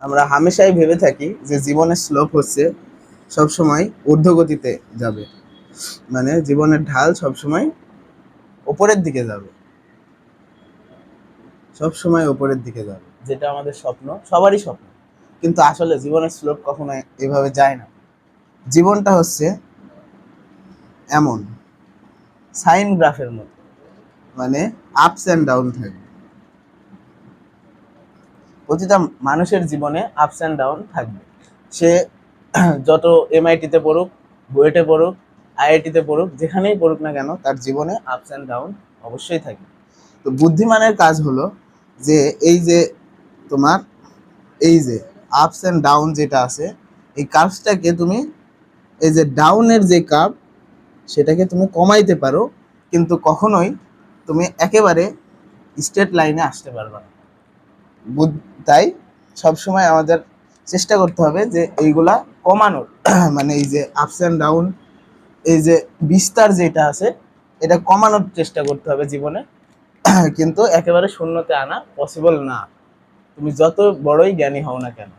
আমরা হামেশাই ভেবে থাকি যে জীবনের স্লোপ হচ্ছে সবসময় ঊর্ধ্বগতিতে যাবে। মানে জীবনের ঢাল সবসময় ওপরের দিকে যাবে। সবসময় ওপরের দিকে যাবে। যেটা আমাদের স্বপ্ন, সবারই স্বপ্ন। কিন্তু আসলে জীবনের স্লোপ কখনো এভাবে যায় না। জীবনটা হচ্ছে এমন, সাইন গ্রাফের মতো। মানে আপস অ্যান্ড ডাউন থাকে। প্রতিটা মানুষের জীবনে আপস অ্যান্ড ডাউন থাকবে। সে যত এমআইটিতে পড়ুক, বুয়েটে পড়ুক আইআইটিতে পড়ুক, যেখানেই পড়ুক না কেন, তার জীবনে আপস অ্যান্ড ডাউন অবশ্যই থাকবে তো বুদ্ধিমানের কাজ হলো যে, এই যে তোমার, এই যে আপস অ্যান্ড ডাউন যেটা আছে, এই কার্ভসটাকে তুমি, এই যে ডাউনের যে কাপ সেটাকে তুমি কমাইতে পারো, কিন্তু কখনোই তুমি একেবারে স্ট্রেট লাইনে আসতে পারবে না। তাই সবসময় আমাদের চেষ্টা করতে হবে যে এইগুলা কমানোর। মানে এই যে আপস অ্যান্ড ডাউন এই যে বিস্তার যেটা আছে, এটা কমানোর চেষ্টা করতে হবে জীবনে। কিন্তু একেবারে শূন্যতে আনা পসিবল না। তুমি যত বড়ই জ্ঞানী হও না কেন